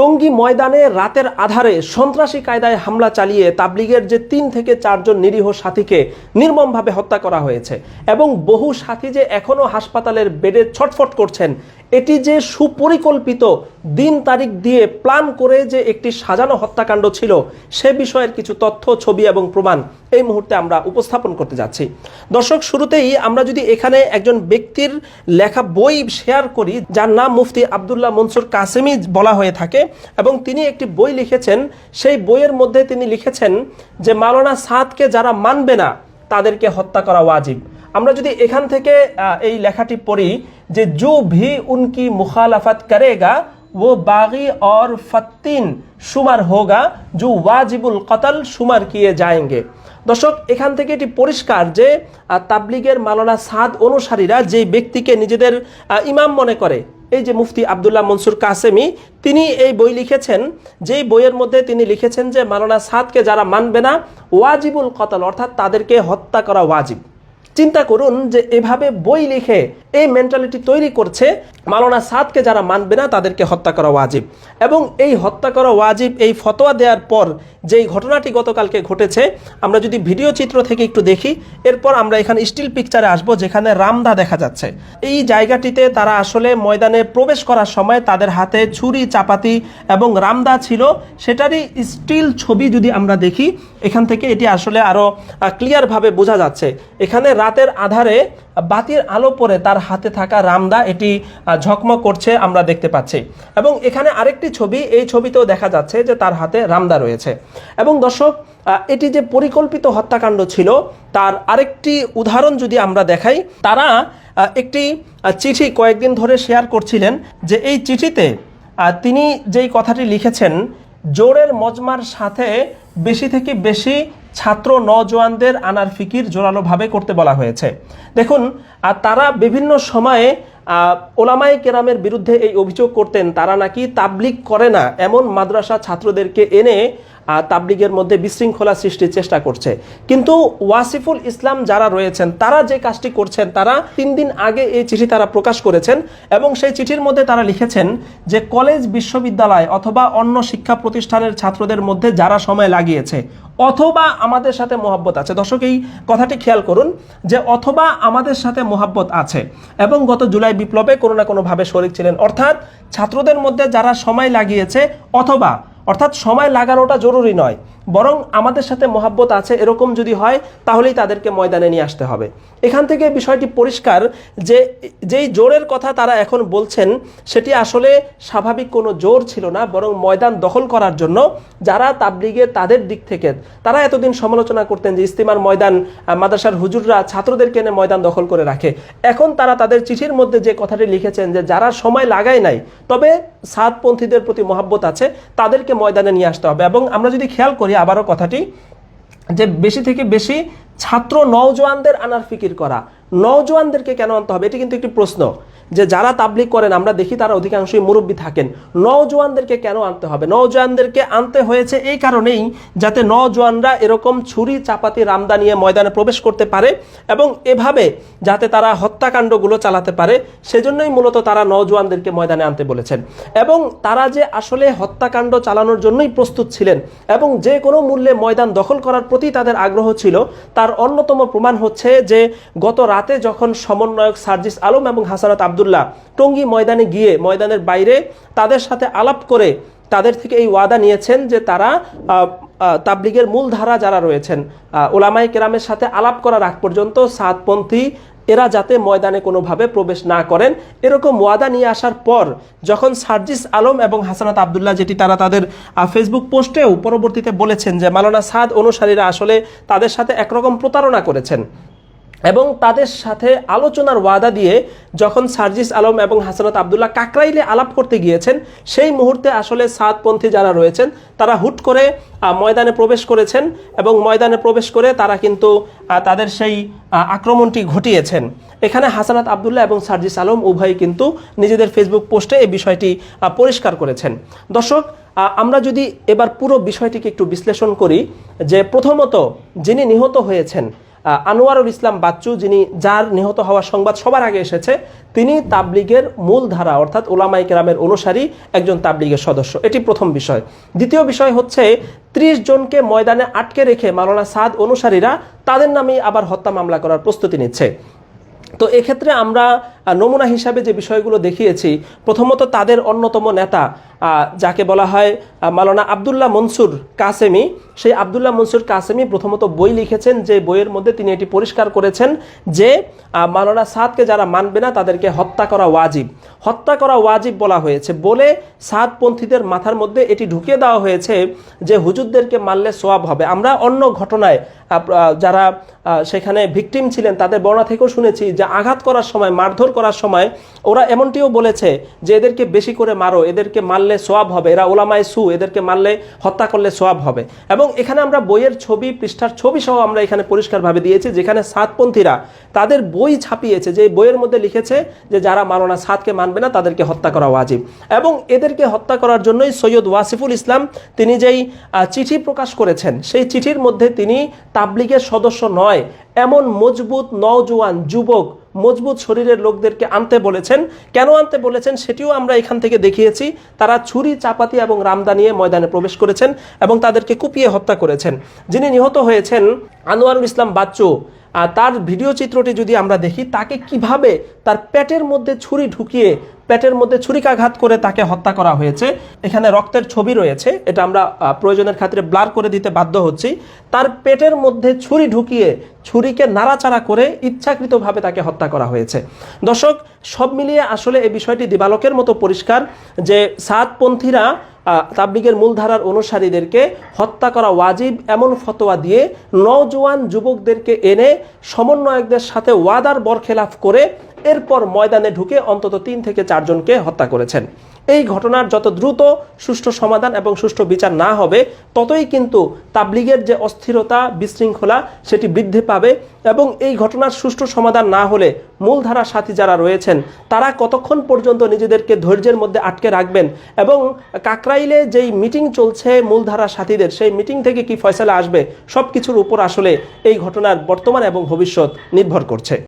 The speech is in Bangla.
টঙ্গী ময়দানে রাতের আধারে সন্ত্রাসী কায়দায় হামলা চালিয়ে তাবলিগের যে তিন থেকে চারজন নিরীহ সাথীকে নির্মমভাবে হত্যা করা হয়েছে এবং বহু সাথী যে এখনও হাসপাতালের বেডে ছটফট করছেন এটি যে সুপরিকল্পিত দিন তারিখ দিয়ে প্ল্যান করে যে একটি সাজানো হত্যাকাণ্ড ছিল, সে বিষয়ের কিছু তথ্য, ছবি এবং প্রমাণ এই মুহূর্তে আমরা উপস্থাপন করতে যাচ্ছি। দর্শক, শুরুতেই আমরা যদি এখানে একজন ব্যক্তির লেখা বই শেয়ার করি, যার নাম মুফতি আবদুল্লাহ মনসুর কাসেমি বলা হয়ে থাকে এবং তিনি একটি বই লিখেছেন। সেই বইয়ের মধ্যে তিনি লিখেছেন যে, মাওলানা সাদকে যারা মানবে না, তাদেরকে হত্যা করা ওয়াজিব। আমরা যদি এখান থেকে এই লেখাটি পড়ি যে জু ভি উনকি মুখালাফাত করেগা, ও বাগি অর ফত্তিন সুমার হোগা, জু ওয়াজিবুল কতল সুমার কিয়ে যায়ঙ্গে। দর্শক, এখান থেকে এটি পরিষ্কার যে তাবলিগের মালানা সাদ অনুসারীরা যে ব্যক্তিকে নিজেদের ইমাম মনে করে, এই যে মুফতি আবদুল্লাহ মনসুর কাসেমি, তিনি এই বই লিখেছেন, যেই বইয়ের মধ্যে তিনি লিখেছেন যে, মালানা সাদকে যারা মানবে না, ওয়াজিবুল কতল, অর্থাৎ তাদেরকে হত্যা করা ওয়াজিব। চিন্তা করুন যে এভাবে বই লিখে এই মেন্টালিটি তৈরি করছে মালানা সাদকে যারা মানবে না, তাদেরকে হত্যা করা ওয়াজিব। এবং এই হত্যা করা ওয়াজিব, এই ফতোয়া দেওয়ার পর যেই ঘটনাটি গতকালকে ঘটেছে, আমরা যদি ভিডিও চিত্র থেকে একটু দেখি, এরপর আমরা এখানে স্টিল পিকচারে আসব, যেখানে রামদা দেখা যাচ্ছে। এই জায়গাটিতে তারা আসলে ময়দানে প্রবেশ করার সময় তাদের হাতে ছুরি, চাপাতি এবং রামদা ছিল। সেটারই স্টিল ছবি যদি আমরা দেখি, এখান থেকে এটি আসলে আরও ক্লিয়ারভাবে বোঝা যাচ্ছে। এখানে রাতের আধারে বাতির আলো পরে তার হাতে থাকা রামদা এটি ঝকমক করছে আমরা দেখতে পাচ্ছি। এবং এখানে আরেকটি ছবি, এই ছবিতেও দেখা যাচ্ছে যে তার হাতে রামদা রয়েছে। এবং দর্শক এটি যে পরিকল্পিত হত্যাকাণ্ড ছিল, তার আরেকটি উদাহরণ যদি আমরা দেখাই, তারা একটি চিঠি কয়েকদিন ধরে শেয়ার করছিলেন যে এই চিঠিতে তিনি যেই কথাটি লিখেছেন জোরের মজমার সাথে বেশি থেকে বেশি ছাত্র নজওয়ানদের আনার ফিকির জোরালোভাবে করতে বলা হয়েছে। দেখুন আর তারা বিভিন্ন সময়ে ওলামাই কেরামের বিরুদ্ধে এই অভিযোগ করতেন, তারা নাকি তাবলিক করে না, এমন মাদ্রাসা ছাত্রদেরকে এনে তাবলিগের মধ্যে বিশৃঙ্খলা সৃষ্টির চেষ্টা করছে। কিন্তু ওয়াসিফুল ইসলাম যারা রয়েছেন, তারা যে কাজটি করছেন, তারা তিন দিন আগে এই চিঠি তারা প্রকাশ করেছেন এবং সেই চিঠির মধ্যে তারা লিখেছেন যে কলেজ, বিশ্ববিদ্যালয় অথবা অন্য শিক্ষা প্রতিষ্ঠানের ছাত্রদের মধ্যে যারা সময় লাগিয়েছে, অথবা আমাদের সাথে মোহাব্বত আছে। দর্শক, এই কথাটি খেয়াল করুন যে অথবা আমাদের সাথে মোহাব্বত আছে এবং গত জুলাই বিপ্লবে কোনো না কোনোভাবে শরিক ছিলেন। অর্থাৎ ছাত্রদের মধ্যে যারা সময় লাগিয়েছে, অথবা অর্থাৎ সময় লাগানোটা জরুরি নয়। বরং আমাদের সাথে মোহাব্বত আছে এরকম যদি হয়, তাহলেই তাদেরকে ময়দানে নিয়ে আসতে হবে। এখান থেকে বিষয়টি পরিষ্কার যে, যেই জোরের কথা তারা এখন বলছেন, সেটি আসলে স্বাভাবিক কোনো জোর ছিল না, বরং ময়দান দখল করার জন্য যারা তাবলিগে তাদের দিক থেকে, তারা এতদিন সমালোচনা করতেন যে ইস্তিমার ময়দান মাদ্রাসার হুজুররা ছাত্রদেরকে এনে ময়দান দখল করে রাখে। এখন তারা তাদের চিঠির মধ্যে যে কথাটি লিখেছেন যে, যারা সময় লাগায় নাই, তবে সাতপন্থীদের প্রতি মহাব্বত আছে, তাদেরকে ময়দানে নিয়ে আসতে হবে। এবং আমরা যদি খেয়াল করি আবারও কথাটি, যে বেশি থেকে বেশি ছাত্র নওজোয়ানদের আনার ফিকির করা। নওজোয়ানদেরকে কেন আনতে হবে? এটি কিন্তু একটি প্রশ্ন। যে যারা তাবলিগ করেন, আমরা দেখি তারা অধিকাংশই মুরব্বী থাকেন। নওজোয়ানদেরকে কেন আনতে হবে? নওজোয়ানদেরকে আনতে হয়েছে এই কারণেই যাতে নওজোয়ানরা এরকম ছুরি চাপাতি রামদা নিয়ে ময়দানে প্রবেশ করতে পারে এবং এভাবে যাতে তারা হত্যাকাণ্ডগুলো চালাতে পারে, সেজন্যই মূলত তারা নওজোয়ানদেরকে ময়দানে আনতে বলেছেন। এবং তারা যে আসলে হত্যাকাণ্ড চালানোর জন্যই প্রস্তুত ছিলেন এবং যে কোনো মূল্যে ময়দান দখল করার প্রতি তাদের আগ্রহ ছিল, তার অন্যতম প্রমাণ হচ্ছে যে গত রাতে যখন সমন্বয়ক সার্জিস আলম এবং হাসানত হাসানাত আবদুল্লাহ, টঙ্গী ময়দানে গিয়ে, ময়দানের বাইরে তাদের সাথে আলাপ করে তাদের থেকে এই ওয়াদা নিয়েছেন যে তারা তাবলিগের মূলধারা যারা রয়েছেন ওলামাই কেরামের সাথে আলাপ করার আগ পর্যন্ত সাতপন্থী, এরা যাতে ময়দানে কোনোভাবে প্রবেশ না করেন। এরকম ওয়াদা নিয়ে আসার পর যখন সার্জিস আলম এবং হাসানাত আবদুল্লাহ, যেটি তারা তাদের ফেসবুক পোস্টেও পরবর্তীতে বলেছেন যে, মালানা সাদ অনুসারীরা আসলে তাদের সাথে একরকম প্রতারণা করেছেন। এবং তাদের সাথে আলোচনার ওয়াদা দিয়ে যখন সার্জিস আলম এবং হাসানাত আবদুল্লাহ কাকরাইলে আলাপ করতে গিয়েছেন, সেই মুহূর্তে আসলে সাদপন্থী যারা রয়েছেন, তারা হুট করে ময়দানে প্রবেশ করেছেন এবং ময়দানে প্রবেশ করে তারা কিন্তু তাদের সেই আক্রমণটি ঘটিয়েছেন। এখানে হাসানাত আবদুল্লাহ এবং সার্জিস আলম উভয়ই কিন্তু নিজেদের ফেসবুক পোস্টে এই বিষয়টি পরিষ্কার করেছেন। দর্শক আমরা যদি এবার পুরো বিষয়টিকে একটু বিশ্লেষণ করি, যে প্রথমত যিনি নিহত হয়েছেন আনোয়ারুল ইসলাম বাচ্চু, যিনি যার নিহত হওয়ার সংবাদ সবার আগে এসেছে, তিনি তাবলিগের মূল ধারা অর্থাৎ ওলামাই কেরামের অনুসারী একজন তাবলিগের সদস্য। এটি প্রথম বিষয়। দ্বিতীয় বিষয় হচ্ছে, ত্রিশ জনকে ময়দানে আটকে রেখে মালানা সাদ অনুসারীরা তাদের নামেই আবার হত্যা মামলা করার প্রস্তুতি নিচ্ছে। তো এক্ষেত্রে আমরা নমুনা হিসাবে যে বিষয়গুলো দেখিয়েছি প্রথমত তাদের অন্যতম নেতা যাকে বলা হয় আহ, মাওলানা আবদুল্লাহ মনসুর কাসেমি। সেই আবদুল্লাহ মনসুর কাসেমি প্রথমত বই লিখেছেন যে বইয়ের মধ্যে তিনি এটি পরিষ্কার করেছেন যে আহ, মাওলানা সাদকে যারা মানবে না তাদেরকে হত্যা করা ওয়াজিব। হত্যা করা ওয়াজিব বলা হয়েছে। বলে সাদপন্থীদের মাথার মধ্যে এটি ঢুকিয়ে দেওয়া হয়েছে যে হুজুরদেরকে মারলে সোয়াব হবে। আমরা অন্য ঘটনায় যারা সেখানে ভিকটিম ছিলেন তাদের বর্ণা থেকেও শুনেছি যে আঘাত করার সময় মারধর করার সময় ওরা এমনটিও বলেছে যে এদেরকে বেশি করে মারো, এদেরকে মারলে সোয়াব হবে। এরা ওলামায় সু, এদেরকে মারলে হত্যা করলে সোয়াব হবে। এবং এখানে আমরা বইয়ের ছবি, পৃষ্ঠার ছবি সহ আমরা এখানে পরিষ্কারভাবে দিয়েছি, যেখানে সাতপন্থীরা তাদের বই ছাপিয়েছে, যে বইয়ের মধ্যে লিখেছে যে যারা মারোনা সাতকে মানবে না, তাদেরকে হত্যা করা ওয়াজিব। এবং এদেরকে হত্যা করার জন্যই সৈয়দ ওয়াসিফুল ইসলাম তিনি যেই চিঠি প্রকাশ করেছেন, সেই চিঠির মধ্যে তিনি তাবলিগের সদস্য নয়, এমন মজবুত, নওজোয়ান যুবক মজবুত শরীরের লোকদেরকে আনতে বলেছেন। কেন আনতে বলেছেন সেটিও আমরা এখান থেকে দেখিয়েছি। তারা ছুরি, চাপাতি এবং রামদা নিয়ে ময়দানে প্রবেশ করেছেন এবং তাদেরকে কুপিয়ে হত্যা করেছেন। যিনি নিহত হয়েছেন আনোয়ারুল ইসলাম বাচ্চু তার ভিডিও চিত্রটি যদি আমরা দেখি, তাকে কীভাবে তার পেটের মধ্যে ছুরি ঢুকিয়ে পেটের মধ্যে ছুরিকাঘাত করে তাকে হত্যা করা হয়েছে। এখানে রক্তের ছবি রয়েছে। এটা আমরা প্রয়োজনের খাতিরে ব্লার করে দিতে বাধ্য হচ্ছি। তার পেটের মধ্যে ছুরি ঢুকিয়ে ছুরিকে নাড়াচাড়া করে ইচ্ছাকৃতভাবে তাকে হত্যা করা হয়েছে। দর্শক, সব মিলিয়ে আসলে এই বিষয়টি দিবালকের মতো পরিষ্কার যে সাতপন্থীরা তাবলিগের মূলধারার অনুসারীদেরকে হত্যা করা ওয়াজিব এমন ফতোয়া দিয়ে নজওয়ান যুবকদেরকে এনে সমন্বয়কদের সাথে ওয়াদার বরখেলাফ করে এরপর ময়দানে ঢুকে অন্তত তিন থেকে চারজনকে হত্যা করেছেন। এই ঘটনার যত দ্রুত সুষ্ঠু সমাধান এবং সুষ্ঠু বিচার না হবে, ততই কিন্তু তাবলিগের যে অস্থিরতা, বিশৃঙ্খলা, সেটি বৃদ্ধি পাবে এবং এই ঘটনার সুষ্ঠু সমাধান না হলে মূলধারা সাথী যারা রয়েছেন, তারা কতক্ষণ পর্যন্ত নিজেদেরকে ধৈর্যের মধ্যে আটকে রাখবেন এবং কাকরাইলে যেই মিটিং চলছে মূলধারা সাথীদের, সেই মিটিং থেকে কি ফয়সালা আসবে সব কিছুর উপর আসলে এই ঘটনার বর্তমান এবং ভবিষ্যৎ নির্ভর করছে।